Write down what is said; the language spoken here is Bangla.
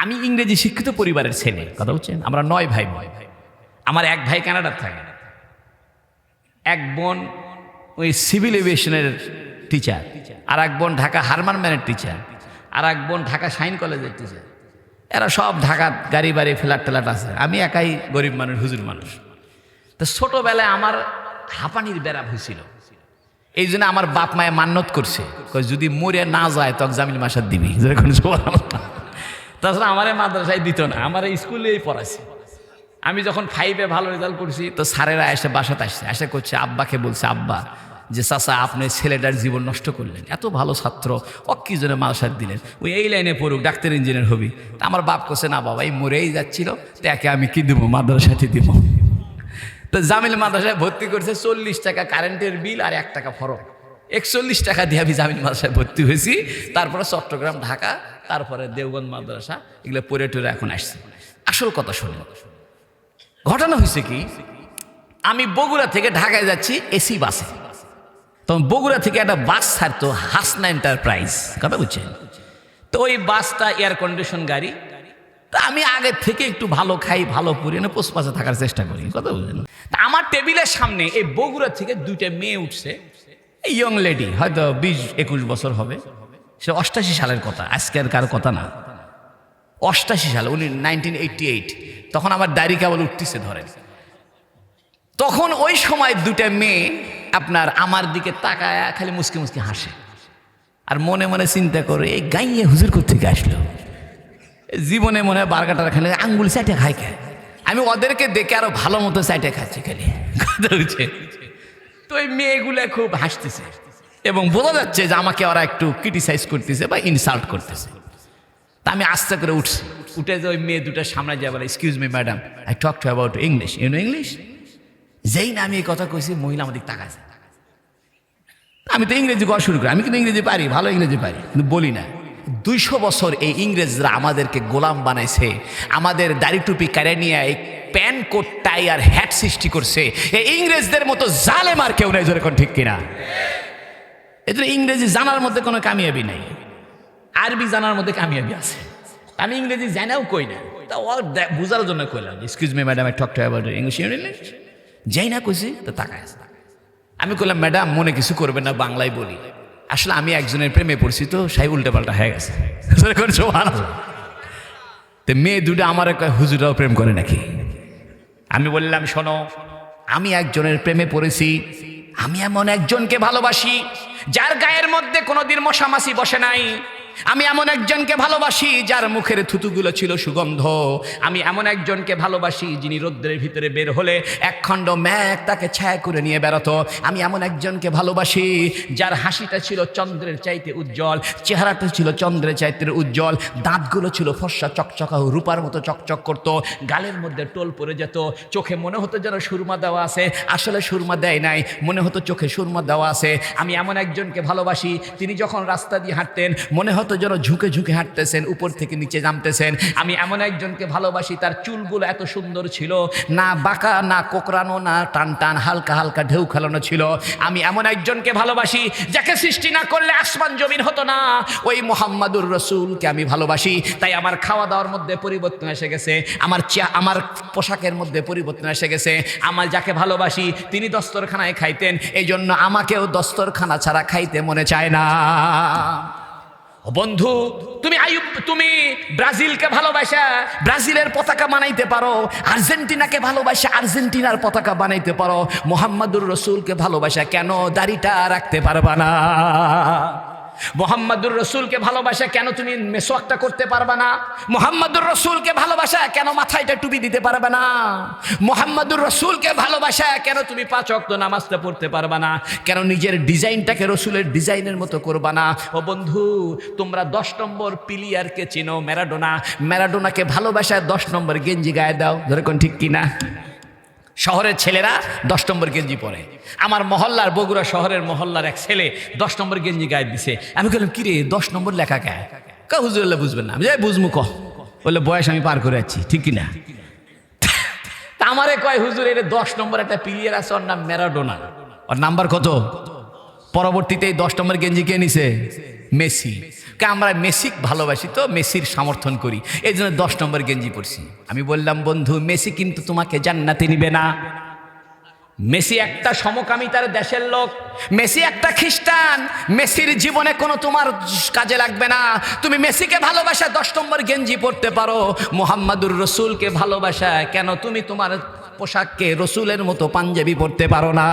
আমি ইংরেজি শিক্ষিত পরিবারের ছেলে, কথা বলছেন? আমরা নয় ভাই ভয় ভাই আমার এক ভাই কানাডার থাকে। এক বোন ওই সিভিল এভিয়েশনের টিচার আর এক বোন ঢাকা হারমান ম্যানের টিচার আর এক বোন ঢাকা সাইন কলেজের টিচার এরা সব ঢাকা গাড়ি বাড়ি ফ্ল্যাট টেলাট আছে। আমি একাই গরিব মানুষ, হুজুর মানুষ। তো ছোটবেলায় আমার হাঁপানির বেড়া হয়েছিল। এই জন্য আমার বাপ মায়ে মান্যত করছে। যদি মরে না যায় তখন জামিল মাসাদ দিবি। যেরকম তাছাড়া আমার মাদ্রাসায় দিত না, আমার স্কুলেই পড়াছে আমি যখন ফাইভে ভালো রেজাল্ট করছি, তো স্যারেরা এসে বাসাতে আসছে, এসে করছে, আব্বাকে বলছে, আব্বা, যে চাচা, আপনি ছেলেটার জীবন নষ্ট করলেন, এত ভালো ছাত্র, ও কি জন্য মালসার দিলেন? ওই এই লাইনে পড়ুক, ডাক্তার ইঞ্জিনিয়ার হবি। তা আমার বাপ কোসে না বাবা, এই মরেই যাচ্ছিল তো একে আমি কি দেবো, মাদ্রাসাতে দিব? তো জামিল মাদ্রাসায় ভর্তি করছে, চল্লিশ টাকা কারেন্টের বিল আর এক টাকা ফরক একচল্লিশ টাকা দিয়ে আমি জামিল মাদ্রাসায় ভর্তি হয়েছি, তারপরে চট্টগ্রাম, ঢাকা তারপরে দেওবন্দ মাদ্রাসা এগুলো পড়ে টরে এখন আসছে। আসল কথা শুনে ঘটনা হয়েছে কি, আমি বগুড়া থেকে ঢাকায় যাচ্ছি এসি বাসে। তখন বগুড়া থেকে একটা বাস ছাড়তো হাসনা এন্টারপ্রাইজ, কথা বুঝছেন? তো ওই বাসটা এয়ার কন্ডিশন গাড়ি, তা আমি আগে থেকে একটু ভালো খাই, ভালো পরি না পোষপাশে থাকার চেষ্টা করি, কথা বুঝলেন? তা আমার টেবিলের সামনে এই বগুড়া থেকে দুইটা মেয়ে উঠছে ইয়ং লেডি হয়তো বিশ একুশ বছর হবে। সে অষ্টাশি সালের কথা, আজকের কার কথা না। অষ্টাশি সালে, উনি নাইনটিন এইটটি এইট তখন আমার দাড়ি কেবল উঠতেছে ধরেন। তখন ওই সময় দুটা মেয়ে আপনার আমার দিকে তাকায়, খালি মুসকি মুসকি হাসে। আর মনে মনে চিন্তা করে, এই গাইয়ে হুজুর থেকে আসলো? জীবনে মনে হয় বার্গাটার খালি আঙ্গুল চাইটে খাই খায় আমি ওদেরকে দেখে আরও ভালো মতো চাইটে খাচ্ছি খালি। তো ওই মেয়েগুলো খুব হাসতেছে। এবং বোঝা যাচ্ছে যে আমাকে ওরা একটু ক্রিটিসাইজ করতেছে বা ইনসাল্ট করতেছে। তা আমি আস্তে করে উঠছি। উঠে যে ওই মেয়ে দুটার সামনে যাই বলে excuse me madam I talk to about English you know English যেই না আমি এই কথা কইছি, মহিলা আমাদের তাকাছে আমি তো ইংরেজি কথা শুরু করি। আমি কিন্তু ইংরেজি পারি, ভালো ইংরেজি পারি, কিন্তু বলি না। দুইশো বছর এই ইংরেজরা আমাদেরকে গোলাম বানাইছে, আমাদের দাড়ি টুপি কারে নিয়ে এই প্যান কোট, টাই আর হ্যাট সৃষ্টি করছে। এই ইংরেজদের মতো জালে মার কেউ নেই যেরকম ঠিক কিনা? এদের ইংরেজি জানার মধ্যে কোনো কামিয়াবি নেই। আরবি জানার মধ্যে কামিয়াবি আছে। আমি ইংরেজি জানাও কই না। তা ও বুঝার জন্য কইলাম excuse me madam I talk to about English English যাই না কইছি, তো তাকায় আছে। আমি কইলাম ম্যাডাম মনে কিছু করবেন না, বাংলায় বলি। আসলে আমি একজনের প্রেমে পড়ছি তো, সাই উল্টে পাল্টা হয়ে গেছে। তো মেয়ে দুটো আমার হুজুরাও প্রেম করে নাকি? আমি বললাম, শোনো, আমি একজনের প্রেমে পড়েছি, আমি এমন একজনকে ভালোবাসি যার গায়ের মধ্যে কোনোদিন মশামাছি বসে নাই। আমি এমন একজনকে ভালোবাসি যার মুখের থুতুগুলো ছিল সুগন্ধ। আমি এমন একজনকে ভালোবাসি যিনি রৌদ্রের ভিতরে বের হলে একখণ্ড ম্যাক তাকে ছায়া করে নিয়ে বেরোতো আমি এমন একজনকে ভালোবাসি যার হাসিটা ছিল চন্দ্রের চাইতে উজ্জ্বল, চেহারাটা ছিল চন্দ্রের চাইতে উজ্জ্বল, দাঁতগুলো ছিল ফর্সা চকচকা রূপার মতো চকচক করত, গালের মধ্যে টোল পড়ে যেত, চোখে মনে হতো যেন সুরমা দেওয়া আছে, আসলে সুরমা দেয় নাই, মনে হতো চোখে সুরমা দেওয়া আছে। আমি এমন একজনকে ভালোবাসি, তিনি যখন রাস্তা দিয়ে হাঁটতেন, মনে হতো যেন ঝুঁকে ঝুঁকে হাঁটতেছেন, উপর থেকে নিচে নামতেছেন। আমি এমন একজনকে ভালোবাসি, তার চুলগুলো এত সুন্দর ছিল। না বাঁকা, না কোকরানো না টান টান, হালকা হালকা ঢেউ খেলানো ছিল। আমি এমন একজনকে ভালোবাসি, যাকে সৃষ্টি না করলে আসমান জমিন হতো না। ওই মোহাম্মদুর রসুলকে আমি ভালোবাসি। তাই আমার খাওয়া দাওয়ার মধ্যে পরিবর্তন এসে গেছে। আমার চা, আমার পোশাকের মধ্যে পরিবর্তন এসে গেছে। আমার যাকে ভালোবাসি, তিনি দস্তরখানায় খাইতেন। এই জন্য আমাকেও দস্তরখানা ছাড়া খাইতে মনে চায় না। বন্ধু, তুমি আয়ুব, তুমি ব্রাজিলকে ভালোবাসা, ব্রাজিলের পতাকা বানাইতে পারো, আর্জেন্টিনাকে ভালোবাসা, আর্জেন্টিনার পতাকা বানাইতে পারো, মোহাম্মদুর রসুলকে ভালোবাসা কেন দাড়িটা রাখতে পারবা না? মোহাম্মদুর রসুলকে ভালোবাসা কেন তুমি মেসোয়াকটা করতে পারবে না? মোহাম্মদুর রসুলকে ভালোবাসা কেন মাথায়টা টুপি দিতে পারবে না? মোহাম্মদুর রসুলকে ভালোবাসা কেন তুমি পাঁচ অক্ত নামাজটা পড়তে পারবে না? কেন নিজের ডিজাইনটাকে রসুলের ডিজাইনের মতো করবে না? ও বন্ধু, তোমরা দশ নম্বর পিলিয়ারকে চিনো, ম্যারাডোনা। ম্যারাডোনাকে ভালোবাসায় দশ নম্বর গেঞ্জি গায়ে দাও। যেরকম ঠিক কিনা? শহরের ছেলেরা দশ নম্বর গেঞ্জি পরে। আমার মহল্লার বগুড়া শহরের মহল্লার এক ছেলে দশ নম্বর গেঞ্জি গায়ে দিছে। আমি বললাম কিরে দশ নম্বর লেখা গায়ে কা হুজুরাল্লাহ বুঝবেন না। আমি যাই বুঝমু কহ বললে, বয়স আমি পার করে যাচ্ছি, ঠিক কিনা? আমারে কয়, হুজুর এটা দশ নম্বর একটা প্লেয়ার আছে, ওর নাম ম্যারাডোনা। ওর নাম্বার কত? পরবর্তীতে এই দশ নম্বর গেঞ্জি কে নিছে? মেসি। কে, আমরা মেসিক ভালোবাসি তো, মেসির সমর্থন করি। এই জন্য দশ নম্বর গেঞ্জি পরছি। আমি বললাম, বন্ধু, মেসি কিন্তু তোমাকে জান্নাতে নিবে না। মেসি একটা সমকামিতার দেশের লোক। মেসি একটা খ্রিস্টান। মেসির জীবনে কোনো তোমার কাজে লাগবে না। তুমি মেসিকে ভালোবাসা দশ নম্বর গেঞ্জি পরতে পারো। মোহাম্মদুর রসুলকে ভালোবাসা, কেন তুমি তোমার পোশাককে রসুলের মতো পাঞ্জাবি পরতে পারো না?